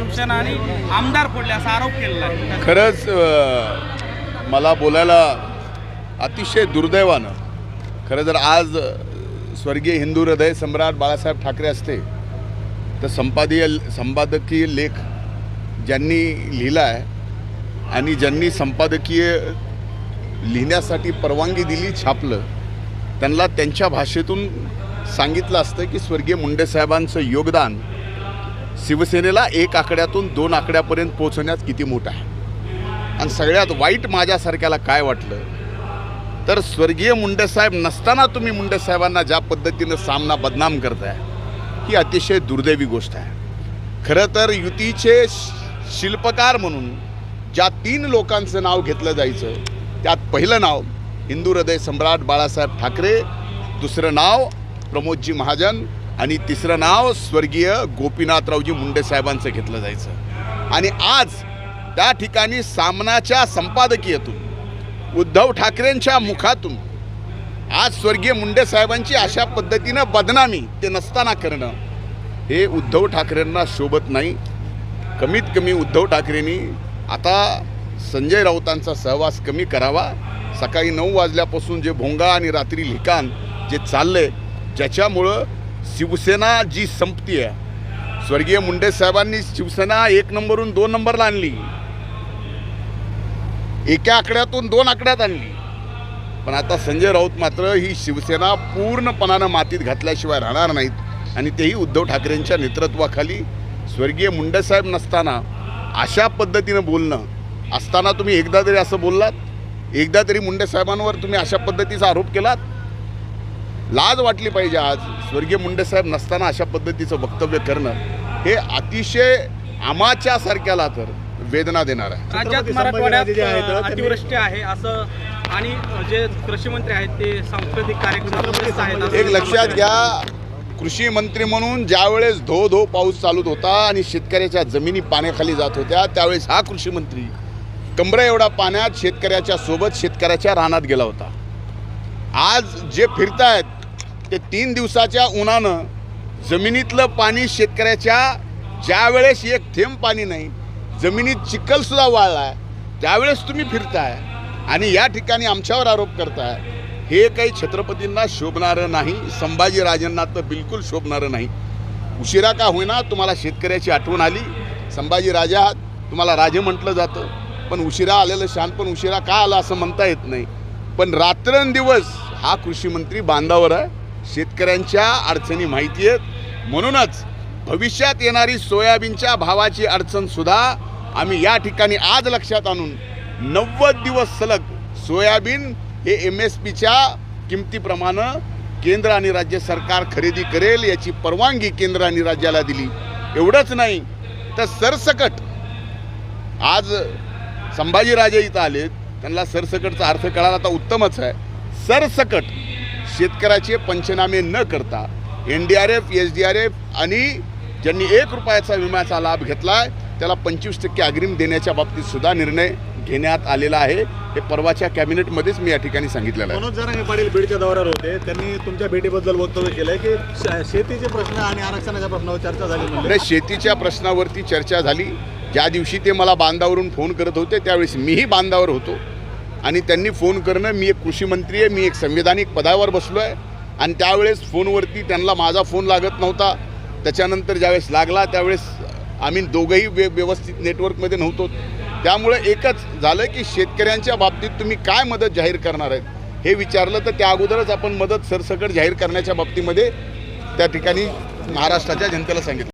शिवसेना आणि आमदार फोडले असा आरोप केलेला आहे. खरंच मला बोलायला अतिशय दुर्दैवानं खरं जर आज स्वर्गीय हिंदू हृदय सम्राट बाळासाहेब ठाकरे असते तर संपादीय संपादकीय लेख ज्यांनी लिहिला आहे आणि ज्यांनी संपादकीय लिहिण्यासाठी परवानगी दिली छापलं त्यांना त्यांच्या भाषेतून सांगितलं असतं की स्वर्गीय मुंडे साहेबांचं योगदान शिवसेनेला एक आकड्यातून दोन आकड्यापर्यंत पोहोचवण्यात किती मोठं आहे? आणि सगळ्यात वाईट माझ्यासारख्याला काय वाटलं? तर स्वर्गीय मुंडेसाहेब नसताना तुम्ही मुंडेसाहेबांना ज्या पद्धतीनं सामना बदनाम करताय ही अतिशय दुर्दैवी गोष्ट आहे. खरं तर युतीचे शिल्पकार म्हणून ज्या तीन लोकांचं नाव घेतलं जायचं त्यात पहिलं नाव हिंदू हृदय सम्राट बाळासाहेब ठाकरे दुसरं नाव प्रमोदजी महाजन आणि तिसरं नाव स्वर्गीय गोपीनाथरावजी मुंडे साहेबांचं घेतलं जायचं. आणि आज त्या ठिकाणी सामनाच्या संपादकीयतून उद्धव ठाकरेंच्या मुखातून आज स्वर्गीय मुंडे साहेबांची अशा पद्धतीनं बदनामी ते नसताना करणं हे उद्धव ठाकरेंना शोभत नाही. कमीत कमी उद्धव ठाकरेंनी आता संजय राऊतांचा सहवास कमी करावा. सकाळी नऊ वाजल्यापासून जे भोंगा आणि रात्री लिखाण जे चाललं आहे ज्याच्यामुळं शिवसेना जी संपती आहे. स्वर्गीय मुंडे साहेबांनी शिवसेना एक नंबरहून दोन नंबरला आणली. एका आकड्यातून दोन आकड्यात आणली. पण आता संजय राऊत मात्र ही शिवसेना पूर्णपणानं मातीत घातल्याशिवाय राहणार नाहीत आणि तेही उद्धव ठाकरेंच्या नेतृत्वाखाली. स्वर्गीय मुंडेसाहेब नसताना अशा पद्धतीनं बोलणं असताना तुम्ही एकदा तरी असं बोललात? एकदा तरी मुंडे साहेबांवर तुम्ही अशा पद्धतीचा आरोप केलात? लाज वाटली पाहिजे आज. स्वर्गीय मुंडे साहेब नसताना अशा पद्धतीचं वक्तव्य करणं हे अतिशय आमाच्या सारख्याला तर वेदना देणार आहे. राज्यात मराठवाड्यात अतिवृष्टी आहे असं आणि जे कृषी मंत्री आहेत ते सांस्कृतिक कार्यक्रम व्यस्त आहेत असं एक लक्षात घ्या कृषी मंत्री म्हणून ज्यावेळेस धो धो पाऊस चालूत होता आणि शेतकऱ्याच्या जमिनी पाण्याखाली जात होत्या त्यावेळेस हा कृषी मंत्री कमरा एवढा पाण्यात शेतकऱ्याच्या सोबत शेतकऱ्याच्या रानात गेला होता. आज जे फिरतायत ते तीन दिवसाच्या उन्हानं जमिनीतलं पाणी शेतकऱ्याच्या ज्यावेळेस एक थेंब पाणी नाही जमिनीत चिखलसुद्धा वाळला आहे त्यावेळेस तुम्ही फिरताय आणि या ठिकाणी आमच्यावर आरोप करताय. हे काही छत्रपतींना शोभणारं नाही संभाजीराजांना तर बिलकुल शोभणारं नाही. उशिरा का होईना तुम्हाला शेतकऱ्याची आठवण आली. संभाजीराजा तुम्हाला राजे म्हटलं जातं पण उशिरा आलेलं शान पण उशिरा का आला असं म्हणता येत नाही. पण रात्रंदिवस हा कृषी मंत्री बांधावर आहे. शेतकऱ्यांच्या अडचणी माहिती आहेत. म्हणूनच भविष्यात येणारी सोयाबीनच्या भावाची अडचणसुद्धा आम्ही या ठिकाणी आज लक्षात आणून नव्वद दिवस सलग सोयाबीन हे एम एस पीच्या किमतीप्रमाणे केंद्र आणि राज्य सरकार खरेदी करेल याची परवानगी केंद्र आणि राज्याला दिली. एवढंच नाही तर सरसकट आज संभाजीराजे इथं आलेत. त्यांना सरसकटचा अर्थ कळाला आता उत्तमच आहे. सरसकट शेतकऱ्याचे पंचनामे न करता N D R F S D R F आणि ज्यांनी एक रुपयाचा विम्याचा लाभ घेतला आहे त्याला पंचवीस टक्के अग्रिम देण्याच्या बाबतीत सुद्धा निर्णय घेण्यात आलेला आहे. हे परवाच्या कॅबिनेटमध्येच मी या ठिकाणी सांगितलेलं आहे. मनोज जरांगे पाटील बीडच्या दौऱ्यावर होते. त्यांनी तुमच्या भेटीबद्दल वक्तव्य केलंय की शेतीचे प्रश्न आणि आरक्षणाच्या प्रश्नावर चर्चा झाली म्हणजे शेतीच्या प्रश्नावरती चर्चा झाली. ज्या दिवशी ते मला बांधावरून फोन करत होते त्यावेळेस मीही बांधावर होतो. आणि त्यांनी फोन करणं मी एक कृषी मंत्री आहे मी एक संविधानिक पदावर बसलो आहे आणि त्यावेळेस फोनवरती त्यांना माझा फोन लागत नव्हता. त्याच्यानंतर ज्यावेळेस लागला त्यावेळेस आम्ही दोघंही व्य व्यवस्थित नेटवर्कमध्ये नव्हतो. त्यामुळे एकच झालं की शेतकऱ्यांच्या बाबतीत तुम्ही काय मदत जाहीर करणार आहेत हे विचारलं तर त्या अगोदरच आपण मदत सरसकट जाहीर करण्याच्या बाबतीमध्ये त्या ठिकाणी महाराष्ट्राच्या जनतेला सांगितलं.